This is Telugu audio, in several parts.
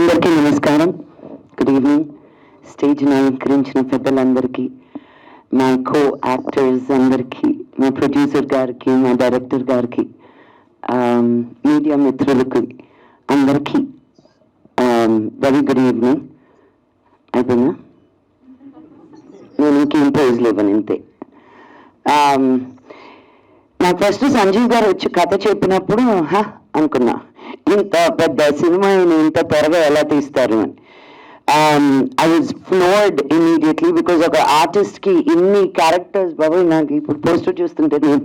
అందరికీ నమస్కారం. గుడ్ ఈవినింగ్ స్టేజ్ అలంకరించిన పెద్దలందరికీ మా కో యాక్టర్స్ అందరికీ మా ప్రొడ్యూసర్ గారికి మా డైరెక్టర్ గారికి um, మీడియా మిత్రులకి అందరికీ వెరీ గుడ్ ఈవినింగ్ అయిపోయినా నేను ఇంకేం ప్రైజ్లు ఇవ్వను ఇంతే um, నాకు ఫస్ట్ సంజీవ్ గారు వచ్చి కథ చెప్పినప్పుడు హా అనుకున్నా. ఇంత పెద్ద సినిమా ఇంత త్వరగా ఎలా తీస్తారు అని. I was floored immediately because ఒక ఆర్టిస్ట్కి ఇన్ని క్యారెక్టర్స్ బాబు నాకు ఇప్పుడు పోస్టర్ చూస్తుంటే నేను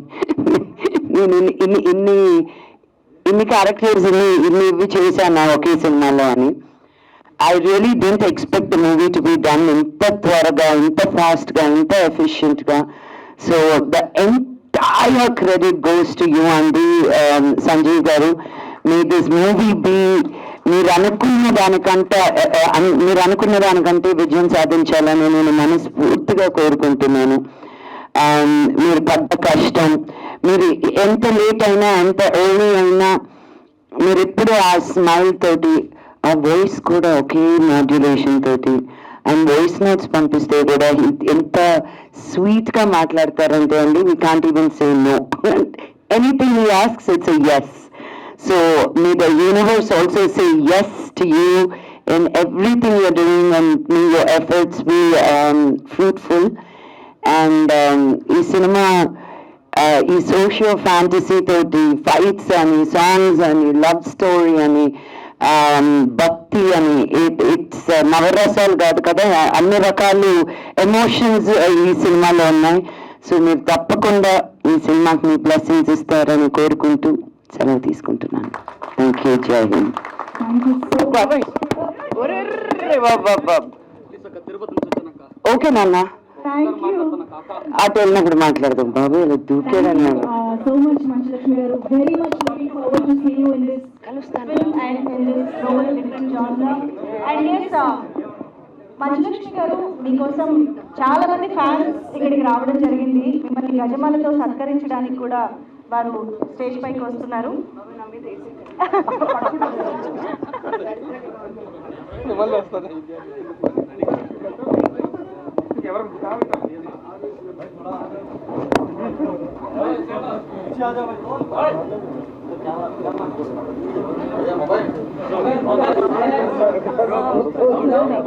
నేను ఇన్ని ఇన్ని ఇన్ని ఇన్ని క్యారెక్టర్స్ ఇన్ని ఇన్ని ఇవి చేశాను ఒకే సినిమాలో అని. I really didn't expect movie to be done ఇంత త్వరగా ఇంత ఫాస్ట్గా ఇంత ఎఫిషియెంట్గా so the entire credit goes to you అండి సంజీవ్ గారు. మీ దిస్ మూవీ బి మీరు అనుకున్న దానికంటే uh, uh, మీరు అనుకున్న దానికంటే విజయం సాధించాలని నేను మనస్ఫూర్తిగా కోరుకుంటున్నాను. Um, మీరు పడ్డ కష్టం మీరు ఎంత లేట్ అయినా ఎంత ఎర్లీ అయినా మీరు ఎప్పుడు ఆ స్మైల్ తోటి ఆ వాయిస్ కూడా ఒకే మాడ్యులేషన్ తోటి అండ్ వాయిస్ నోట్స్ పంపిస్తే కూడా ఎంత స్వీట్గా మాట్లాడతారంటే అండి we can't even say no anything you asks it's yes so may the universe also say yes to you in everything you're doing and may your efforts be fruitful and ఈ సినిమా ఈ సోషియో ఫ్యాంటసీ తోటి ఫైట్స్ అని సాంగ్స్ అని లవ్ స్టోరీ అని ఆమ్, భక్తి అని. ఇట్స్ నవరసాలు కాదు కదా. అన్ని రకాలు ఎమోషన్స్ ఈ సినిమాలో ఉన్నాయి. సో మీరు తప్పకుండా ఈ సినిమాకి మీ బ్లెస్సింగ్స్ ఇస్తారని కోరుకుంటూ సెలవు తీసుకుంటున్నాను. థ్యాంక్ యూ జై హింద్ ఓకే నాన్న. అటు వెళ్ళినప్పుడు మాట్లాడదాం బాబు. ఇలా దూకేదన్నా. Different and yes Manjulakshmi garu మీకోసం చాలా మంది ఫ్యాన్స్ ఇక్కడికి రావడం జరిగింది. మిమ్మల్ని గజమాలతో సత్కరించడానికి కూడా వారు స్టేజ్ పైకి వస్తున్నారు. No, no, no,